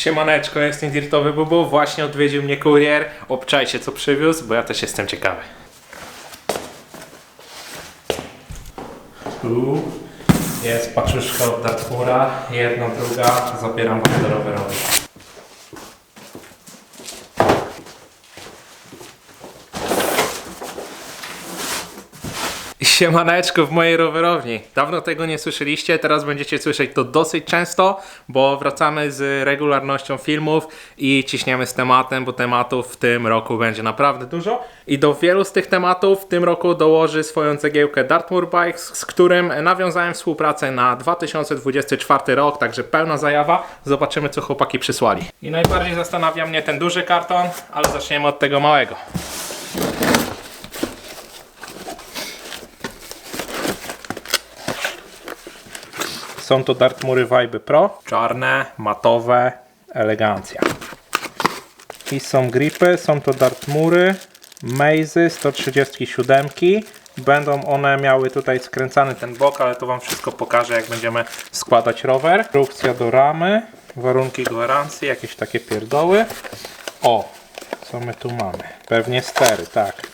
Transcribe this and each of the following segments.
Siemaneczko, jestem Dirtowy Bubu, właśnie odwiedził mnie kurier. Obczajcie co przywiózł, bo ja też jestem ciekawy. Tu jest paczuszka od Dartmura, jedna, druga, zabieram was do. Siemaneczko w mojej rowerowni. Dawno tego nie słyszeliście, teraz będziecie słyszeć to dosyć często, bo wracamy z regularnością filmów i ciśniemy z tematem, bo tematów w tym roku będzie naprawdę dużo. I do wielu z tych tematów w tym roku dołoży swoją cegiełkę Dartmoor Bikes, z którym nawiązałem współpracę na 2024 rok, także pełna zajawa. Zobaczymy co chłopaki przysłali. I najbardziej zastanawia mnie ten duży karton, ale zaczniemy od tego małego. Są to Dartmury Vibe Pro. Czarne, matowe, elegancja. I są gripy, są to Dartmury Mazy 137. Będą one miały tutaj skręcany ten bok, ale to Wam wszystko pokażę jak będziemy składać rower. Instrukcja do ramy, warunki gwarancji, jakieś takie pierdoły. O, co my tu mamy? Pewnie stery, tak.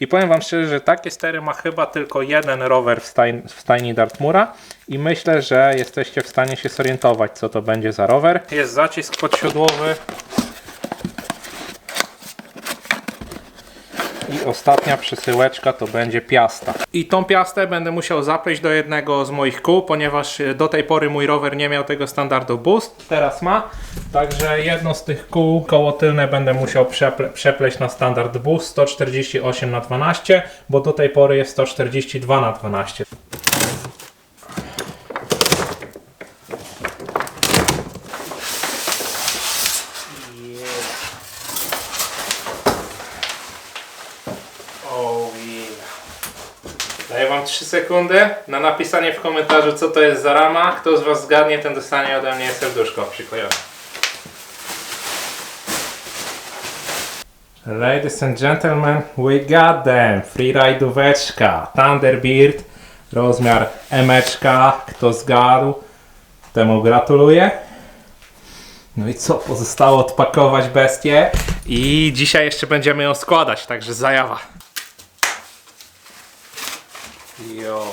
I powiem Wam szczerze, że takie stery ma chyba tylko jeden rower w, staj, w stajni Dartmura i myślę, że jesteście w stanie się zorientować, co to będzie za rower. Jest zacisk podsiodłowy. Ostatnia przesyłeczka to będzie piasta. I tą piastę będę musiał zapleść do jednego z moich kół, ponieważ e, do tej pory mój rower nie miał tego standardu boost. Teraz ma. Także jedno z tych kół, koło tylne będę musiał przeple przepleść na standard boost 148 na 12 bo do tej pory jest 142 na 12 Wam 3 sekundy na napisanie w komentarzu co to jest za rama. Kto z was zgadnie, ten dostanie ode mnie serduszko przyklejone. Ladies and gentlemen, we got them! Freeridóweczka, Thunderbird, rozmiar emeczka. Kto zgadł, temu gratuluję. No i co, pozostało odpakować bestię i dzisiaj jeszcze będziemy ją składać, także zajawa. Jo.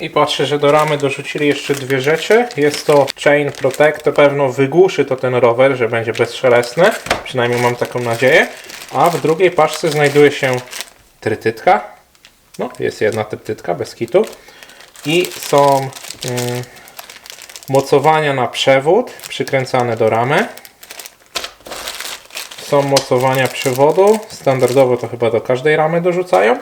I patrzę, że do ramy dorzucili jeszcze dwie rzeczy. Jest to chain protector, pewno wygłuszy to ten rower, że będzie bezszelestny. Przynajmniej mam taką nadzieję. A w drugiej paczce znajduje się trytytka. No, jest jedna trytytka bez kitu. I są mm, mocowania na przewód przykręcane do ramy. Są mocowania przewodu. Standardowo to chyba do każdej ramy dorzucają.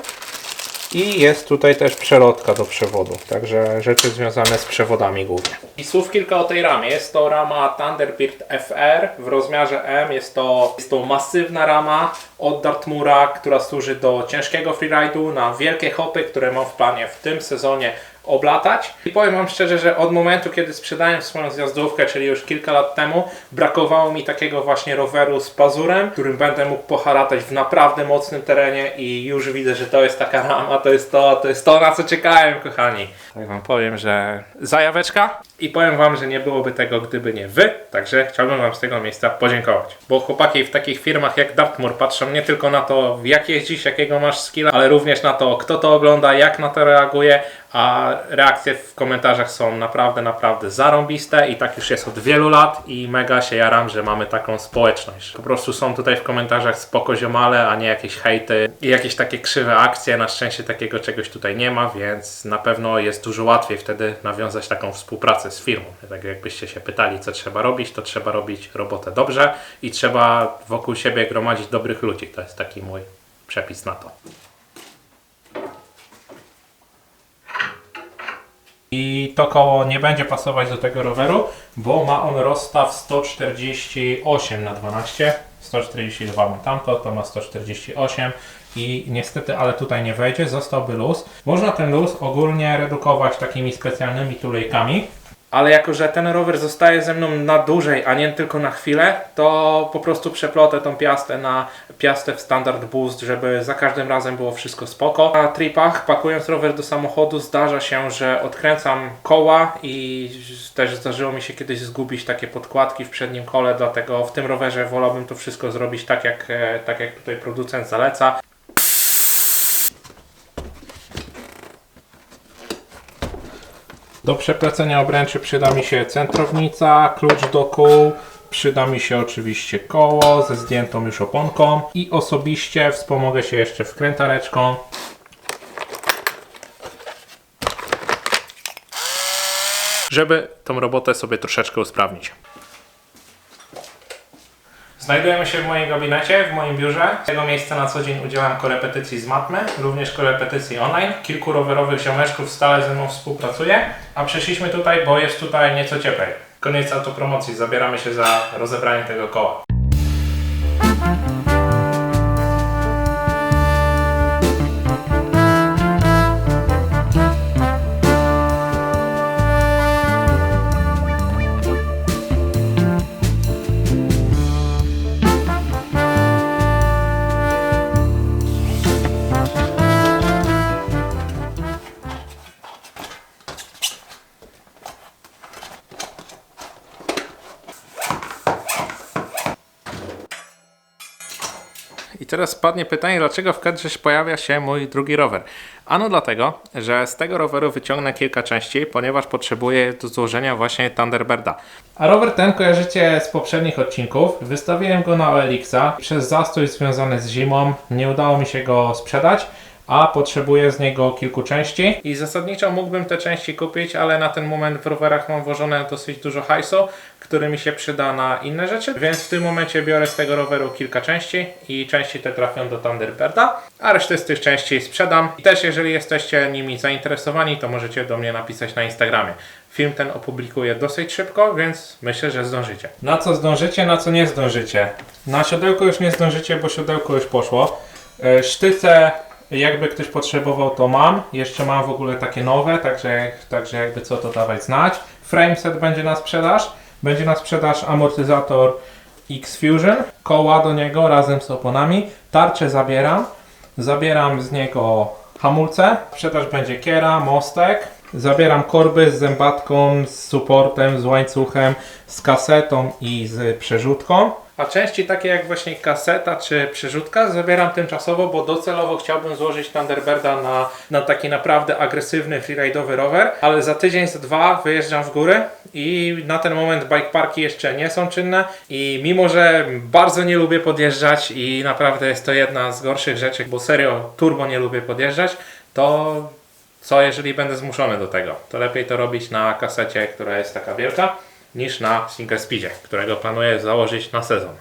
I jest tutaj też przelotka do przewodu, także rzeczy związane z przewodami głównie. I słów kilka o tej ramie. Jest to rama Thunderbird FR w rozmiarze M. Jest to, jest to masywna rama od Dartmura, która służy do ciężkiego freeridu na wielkie hopy, które mam w planie w tym sezonie oblatać. I powiem Wam szczerze, że od momentu, kiedy sprzedałem swoją zjazdówkę, czyli już kilka lat temu, brakowało mi takiego właśnie roweru z pazurem, którym będę mógł poharatać w naprawdę mocnym terenie i już widzę, że to jest taka rama, to jest to, to jest to, na co czekałem, kochani. Tak Wam powiem, że zajaweczka i powiem Wam, że nie byłoby tego, gdyby nie Wy, także chciałbym Wam z tego miejsca podziękować. Bo chłopaki w takich firmach jak Dartmoor patrzą nie tylko na to, jak jeździsz, jakiego masz skilla, ale również na to, kto to ogląda, jak na to reaguje, a reakcje w komentarzach są naprawdę, naprawdę zarąbiste i tak już jest od wielu lat i mega się jaram, że mamy taką społeczność. Po prostu są tutaj w komentarzach spoko ziomale, a nie jakieś hejty i jakieś takie krzywe akcje. Na szczęście takiego czegoś tutaj nie ma, więc na pewno jest dużo łatwiej wtedy nawiązać taką współpracę z firmą. Tak jakbyście się pytali, co trzeba robić, to trzeba robić robotę dobrze i trzeba wokół siebie gromadzić dobrych ludzi. To jest taki mój przepis na to. I to koło nie będzie pasować do tego roweru, bo ma on rozstaw 148 na 12. 142 ma tamto, to ma 148 i niestety, ale tutaj nie wejdzie, zostałby luz. Można ten luz ogólnie redukować takimi specjalnymi tulejkami, ale jako, że ten rower zostaje ze mną na dłużej, a nie tylko na chwilę, to po prostu przeplotę tą piastę na piastę w Standard Boost, żeby za każdym razem było wszystko spoko. Na tripach, pakując rower do samochodu, zdarza się, że odkręcam koła i też zdarzyło mi się kiedyś zgubić takie podkładki w przednim kole, dlatego w tym rowerze wolałbym to wszystko zrobić tak jak, e, tak jak tutaj producent zaleca. Do przeplecenia obręczy przyda mi się centrownica, klucz do kół, przyda mi się oczywiście koło ze zdjętą już oponką i osobiście wspomogę się jeszcze wkrętareczką. Żeby tą robotę sobie troszeczkę usprawnić. Znajdujemy się w moim gabinecie, w moim biurze. Z tego miejsca na co dzień udzielam korepetycji z matmy, również korepetycji online. Kilku rowerowych ziomeczków stale ze mną współpracuje, a przyszliśmy tutaj, bo jest tutaj nieco cieplej. Koniec autopromocji, zabieramy się za rozebranie tego koła. I teraz padnie pytanie, dlaczego w kadrze pojawia się mój drugi rower? Ano dlatego, że z tego roweru wyciągnę kilka części, ponieważ potrzebuję do złożenia właśnie Thunderbirda. A rower ten kojarzycie z poprzednich odcinków. Wystawiłem go na OLX-a. Przez zastój związany z zimą nie udało mi się go sprzedać a potrzebuję z niego kilku części i zasadniczo mógłbym te części kupić, ale na ten moment w rowerach mam włożone dosyć dużo hajsu, który mi się przyda na inne rzeczy, więc w tym momencie biorę z tego roweru kilka części i części te trafią do Thunderbirda, a resztę z tych części sprzedam. I też jeżeli jesteście nimi zainteresowani, to możecie do mnie napisać na Instagramie. Film ten opublikuję dosyć szybko, więc myślę, że zdążycie. Na co zdążycie, na co nie zdążycie? Na siodełko już nie zdążycie, bo siodełko już poszło. E, Sztyce jakby ktoś potrzebował, to mam. Jeszcze mam w ogóle takie nowe, także, także jakby co to dawać znać. Frameset będzie na sprzedaż. Będzie na sprzedaż amortyzator X-Fusion, koła do niego razem z oponami. Tarczę zabieram. Zabieram z niego hamulce. Sprzedaż będzie kiera, mostek. Zabieram korby z zębatką, z supportem, z łańcuchem, z kasetą i z przerzutką. A części takie jak właśnie kaseta czy przerzutka zabieram tymczasowo, bo docelowo chciałbym złożyć Thunderbirda na, na taki naprawdę agresywny freeride'owy rower, ale za tydzień, za dwa wyjeżdżam w góry i na ten moment bike parki jeszcze nie są czynne i mimo, że bardzo nie lubię podjeżdżać i naprawdę jest to jedna z gorszych rzeczy, bo serio turbo nie lubię podjeżdżać, to co jeżeli będę zmuszony do tego? To lepiej to robić na kasecie, która jest taka wielka, niż na single speedzie, którego planuję założyć na sezon.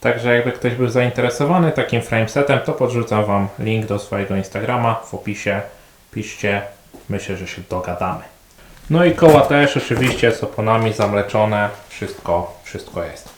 Także jakby ktoś był zainteresowany takim framesetem, to podrzucam Wam link do swojego Instagrama w opisie. Piszcie, myślę, że się dogadamy. No i koła też oczywiście z oponami zamleczone, wszystko, wszystko jest.